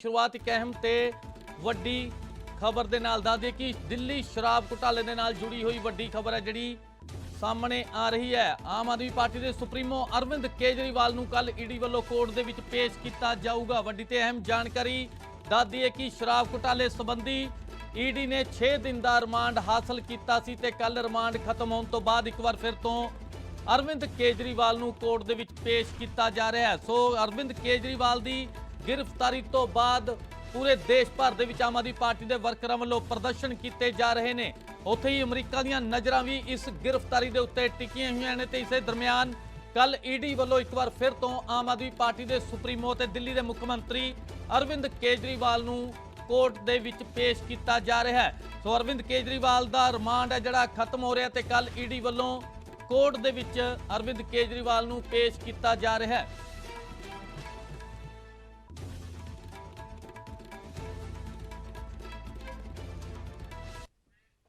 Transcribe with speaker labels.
Speaker 1: ਸ਼ੁਰੂਆਤ ਇੱਕ ਅਹਿਮ ਤੇ ਵੱਡੀ ਖਬਰ ਦੇ ਨਾਲ ਦੱਸਦੇ ਕਿ ਦਿੱਲੀ ਸ਼ਰਾਬ ਘੁਟਾਲੇ ਦੇ ਨਾਲ ਜੁੜੀ ਹੋਈ ਵੱਡੀ ਖਬਰ ਹੈ ਜਿਹੜੀ ਸਾਹਮਣੇ ਆ ਰਹੀ ਹੈ। ਆਮ ਆਦਮੀ ਪਾਰਟੀ ਦੇ ਸੁਪਰੀਮੋ ਅਰਵਿੰਦ ਕੇਜਰੀਵਾਲ ਨੂੰ ਕੱਲ ਈਡੀ ਵੱਲੋਂ ਕੋਰਟ ਦੇ ਵਿੱਚ ਪੇਸ਼ ਕੀਤਾ ਜਾਊਗਾ। ਵੱਡੀ ਤੇ ਅਹਿਮ ਜਾਣਕਾਰੀ ਦੱਸਦੀ ਹੈ ਕਿ ਸ਼ਰਾਬ ਘੁਟਾਲੇ ਸੰਬੰਧੀ ਈਡੀ ਨੇ 6 ਦਿਨ ਦਾ ਰਿਮਾਂਡ ਹਾਸਲ ਕੀਤਾ ਸੀ ਤੇ ਕੱਲ ਰਿਮਾਂਡ ਖਤਮ ਹੋਣ ਤੋਂ ਬਾਅਦ ਇੱਕ ਵਾਰ ਫਿਰ ਤੋਂ ਅਰਵਿੰਦ ਕੇਜਰੀਵਾਲ ਨੂੰ ਕੋਰਟ ਦੇ ਵਿੱਚ ਪੇਸ਼ ਕੀਤਾ ਜਾ ਰਿਹਾ ਹੈ। ਸੋ ਅਰਵਿੰਦ ਕੇਜਰੀਵਾਲ ਦੀ ਗ੍ਰਿਫਤਾਰੀ ਤੋਂ ਬਾਅਦ ਪੂਰੇ ਦੇਸ਼ ਭਰ ਦੇ ਵਿੱਚ ਆਮ ਆਦਮੀ ਪਾਰਟੀ ਦੇ ਵਰਕਰਾਂ ਵੱਲੋਂ ਪ੍ਰਦਰਸ਼ਨ ਕੀਤੇ ਜਾ ਰਹੇ ਨੇ। ਉੱਥੇ ਹੀ ਅਮਰੀਕਾ ਦੀਆਂ ਨਜ਼ਰਾਂ ਵੀ ਇਸ ਗ੍ਰਿਫਤਾਰੀ ਦੇ ਉੱਤੇ ਟਿਕੀਆਂ ਹੋਈਆਂ ਨੇ ਤੇ ਇਸੇ ਦਰਮਿਆਨ ਕੱਲ ਈਡੀ ਵੱਲੋਂ ਇੱਕ ਵਾਰ ਫਿਰ ਤੋਂ ਆਮ ਆਦਮੀ ਪਾਰਟੀ ਦੇ ਸੁਪਰੀਮੋ ਤੇ ਦਿੱਲੀ ਦੇ ਮੁੱਖ ਮੰਤਰੀ ਅਰਵਿੰਦ ਕੇਜਰੀਵਾਲ ਨੂੰ ਕੋਰਟ ਦੇ ਵਿੱਚ ਪੇਸ਼ ਕੀਤਾ ਜਾ ਰਿਹਾ ਹੈ। ਸੋ ਅਰਵਿੰਦ ਕੇਜਰੀਵਾਲ ਦਾ ਰਿਮਾਂਡ ਹੈ ਜਿਹੜਾ ਖਤਮ ਹੋ ਰਿਹਾ ਤੇ ਕੱਲ ਈਡੀ ਵੱਲੋਂ ਕੋਰਟ ਦੇ ਵਿੱਚ ਅਰਵਿੰਦ ਕੇਜਰੀਵਾਲ ਨੂੰ ਪੇਸ਼ ਕੀਤਾ ਜਾ ਰਿਹਾ ਹੈ।